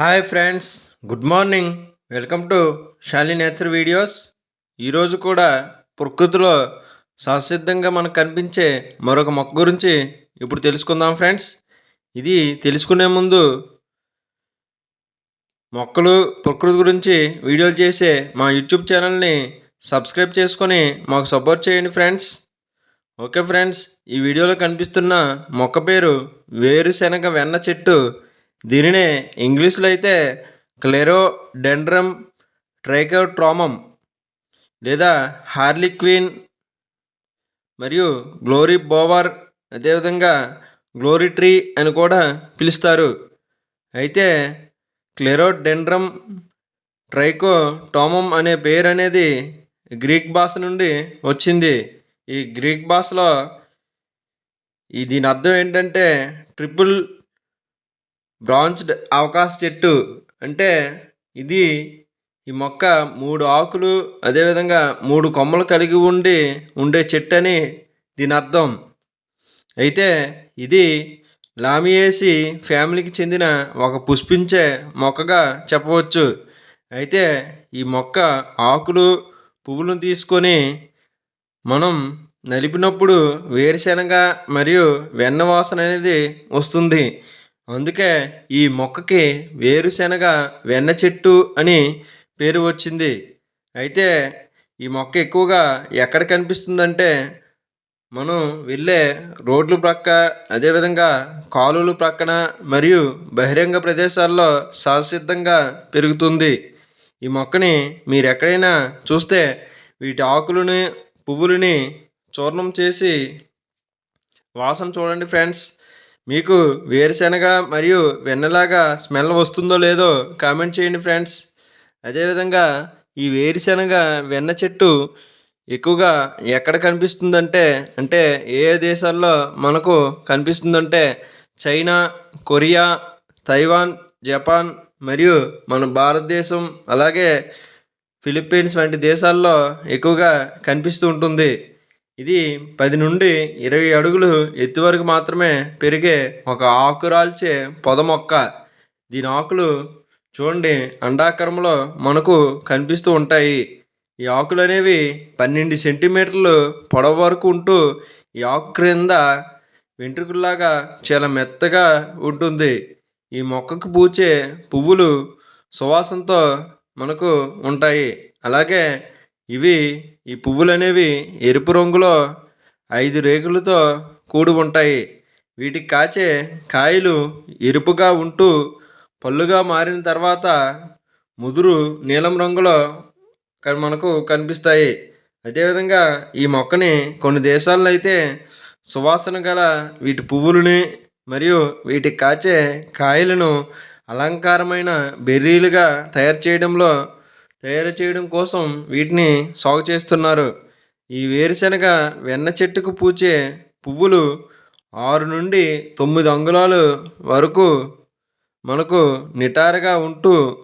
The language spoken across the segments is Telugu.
Hi friends good morning welcome to Shali nature videos ఈరోజు కూడా ప్రకృతిలో సహసిద్ధంగా మనకు కనిపించే మరొక మొక్క గురించి ఇప్పుడు తెలుసుకుందాం ఫ్రెండ్స్ ఇది తెలుసుకునే ముందు మొక్కలు ప్రకృతి గురించి వీడియోలు చేసే మా యూట్యూబ్ ఛానల్ని సబ్స్క్రైబ్ చేసుకొని మాకు సపోర్ట్ చేయండి ఫ్రెండ్స్ ఓకే ఫ్రెండ్స్ ఈ వీడియోలో కనిపిస్తున్న మొక్క పేరు వేరుశెనగ వెన్న చెట్టు దీనినే ఇంగ్లీష్లో అయితే క్లెరో డెండ్రమ్ ట్రైకోట్రోమమ్ లేదా హార్లిక్విన్ మరియు గ్లోరీ బోవర్ అదేవిధంగా గ్లోరీ ట్రీ అని కూడా పిలుస్తారు. అయితే క్లెరోడెండ్రమ్ ట్రైకో టోమమ్ అనే పేరు అనేది గ్రీక్ భాష నుండి వచ్చింది. ఈ గ్రీక్ భాషలో ఈ దీని అర్థం ఏంటంటే ట్రిపుల్ బ్రాంచ్డ్ అవకాశ చెట్టు అంటే ఇది ఈ మొక్క మూడు ఆకులు అదేవిధంగా మూడు కొమ్మలు కలిగి ఉండి ఉండే చెట్టు అని దీని అర్థం. అయితే ఇది లామియేసి ఫ్యామిలీకి చెందిన ఒక పుష్పించే మొక్కగా చెప్పవచ్చు. అయితే ఈ మొక్క ఆకులు పువ్వులను తీసుకొని మనం నలిపినప్పుడు వేరుశెనగ మరియు వెన్న వాసన అనేది వస్తుంది. అందుకే ఈ మొక్కకి వేరుశెనగ వెన్న చెట్టు అని పేరు వచ్చింది. అయితే ఈ మొక్క ఎక్కువగా ఎక్కడ కనిపిస్తుందంటే మనం వెళ్ళే రోడ్లు ప్రక్క అదేవిధంగా కాలువలు ప్రక్కన మరియు బహిరంగ ప్రదేశాల్లో సహసిద్ధంగా పెరుగుతుంది. ఈ మొక్కని మీరు ఎక్కడైనా చూస్తే వీటి ఆకులని పువ్వులని చూర్ణం చేసి వాసన చూడండి ఫ్రెండ్స్. మీకు వేరుశెనగ మరియు వెన్నలాగా స్మెల్ వస్తుందో లేదో కామెంట్ చేయండి ఫ్రెండ్స్. అదేవిధంగా ఈ వేరుశెనగ వెన్న చెట్టు ఎక్కువగా ఎక్కడ కనిపిస్తుందంటే అంటే ఏ ఏ దేశాల్లో మనకు కనిపిస్తుందంటే చైనా కొరియా తైవాన్ జపాన్ మరియు మన భారతదేశం అలాగే ఫిలిప్పీన్స్ వంటి దేశాల్లో ఎక్కువగా కనిపిస్తూ ఉంటుంది. ఇది పది నుండి ఇరవై అడుగులు ఎత్తు వరకు మాత్రమే పెరిగే ఒక ఆకురాల్చే పొద మొక్క దీని ఆకులు చూడండి అండాకారంలో మనకు కనిపిస్తూ ఉంటాయి. ఈ ఆకులు అనేవి పన్నెండు సెంటీమీటర్లు పొడవు వరకు ఉంటూ ఈ ఆకు క్రింద వెంట్రుకల్లాగా చాలా మెత్తగా ఉంటుంది. ఈ మొక్కకు పూచే పువ్వులు సువాసనతో మనకు ఉంటాయి. అలాగే ఇవి ఈ పువ్వులు అనేవి ఎరుపు రంగులో ఐదు రేకులతో కూడి ఉంటాయి. వీటికి కాచే కాయలు ఎరుపుగా ఉంటూ పళ్ళుగా మారిన తర్వాత ముదురు నీలం రంగులో మనకు కనిపిస్తాయి. అదేవిధంగా ఈ మొక్కని కొన్ని దేశాల్లో అయితే సువాసన గల వీటి పువ్వులని మరియు వీటికి కాచే కాయలను అలంకారమైన బెర్రీలుగా తయారు చేయడంలో తయారు చేయడం కోసం వీటిని సాగు చేస్తున్నారు. ఈ వేరుశనగ వెన్న చెట్టుకు పూచే పువ్వులు ఆరు నుండి తొమ్మిది అంగుళాలు వరకు మనకు నిటారుగా ఉంటూ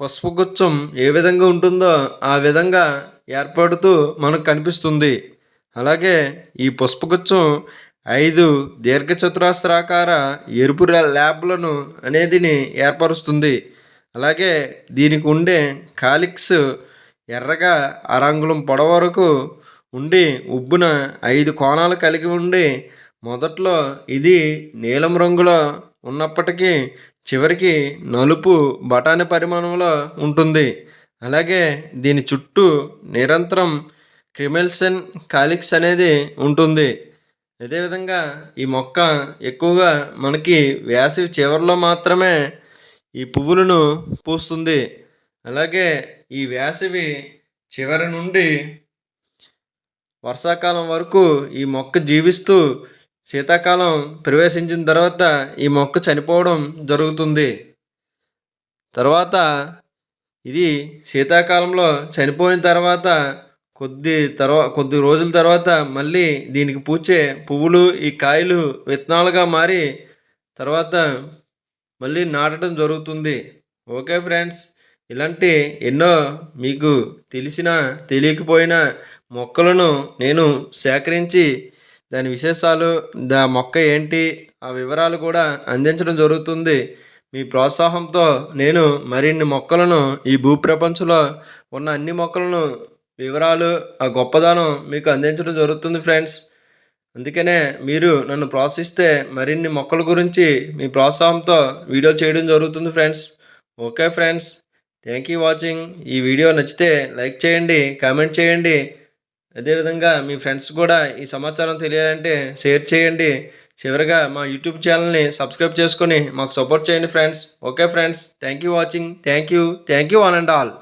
పసుపుగుచ్చం ఏ విధంగా ఉంటుందో ఆ విధంగా ఏర్పడుతూ మనకు కనిపిస్తుంది. అలాగే ఈ పసుపుగుచ్చం ఐదు దీర్ఘచతురాస్రాకార ఎరుపు ల్యాబ్లను అనేదిని ఏర్పరుస్తుంది. అలాగే దీనికి ఉండే కాలిక్స్ ఎర్రగా అరంగుళం పొడవు వరకు ఉండి ఉబ్బున ఐదు కోణాలు కలిగి ఉండి మొదట్లో ఇది నీలం రంగులో ఉన్నప్పటికీ చివరికి నలుపు బఠాని పరిమాణంలో ఉంటుంది. అలాగే దీని చుట్టూ నిరంతరం క్రిమెల్సన్ కాలిక్స్ అనేది ఉంటుంది. అదేవిధంగా ఈ మొక్క ఎక్కువగా మనకి వేసవి చివరిలో మాత్రమే ఈ పువ్వులను పూస్తుంది. అలాగే ఈ వేసవి చివరి నుండి వర్షాకాలం వరకు ఈ మొక్క జీవిస్తూ శీతాకాలం ప్రవేశించిన తర్వాత ఈ మొక్క చనిపోవడం జరుగుతుంది. తర్వాత ఇది శీతాకాలంలో చనిపోయిన తర్వాత కొద్ది తర్వాత కొద్ది రోజుల తర్వాత మళ్ళీ దీనికి పూచే పువ్వులు ఈ కాయలు విత్తనాలుగా మారి తర్వాత మళ్ళీ నాటడం జరుగుతుంది. Okay friends. ఇలాంటి ఎన్నో మీకు తెలిసిన తెలియకపోయినా మొక్కలను నేను సేకరించి దాని విశేషాలు దా మొక్క ఏంటి ఆ వివరాలు కూడా అందించడం జరుగుతుంది. మీ ప్రోత్సాహంతో నేను మరిన్ని మొక్కలను ఈ భూప్రపంచంలో ఉన్న అన్ని మొక్కలను వివరాలు ఆ గొప్పదనం మీకు అందించడం జరుగుతుంది ఫ్రెండ్స్. అందుకనే మీరు నన్ను ప్రోత్సహిస్తే మరిన్ని మొక్కల గురించి మీ ప్రోత్సాహంతో వీడియో చేయడం జరుగుతుంది friends. Okay friends. Thank you watching ఈ వీడియో నచ్చితే లైక్ చేయండి కామెంట్ చేయండి. అదేవిధంగా మీ ఫ్రెండ్స్ కూడా ఈ సమాచారం తెలియాలంటే షేర్ చేయండి. చివరిగా మా యూట్యూబ్ ఛానల్ని సబ్స్క్రైబ్ చేసుకొని మాకు సపోర్ట్ చేయండి friends. Okay friends. Thank you watching thank you thank you one and all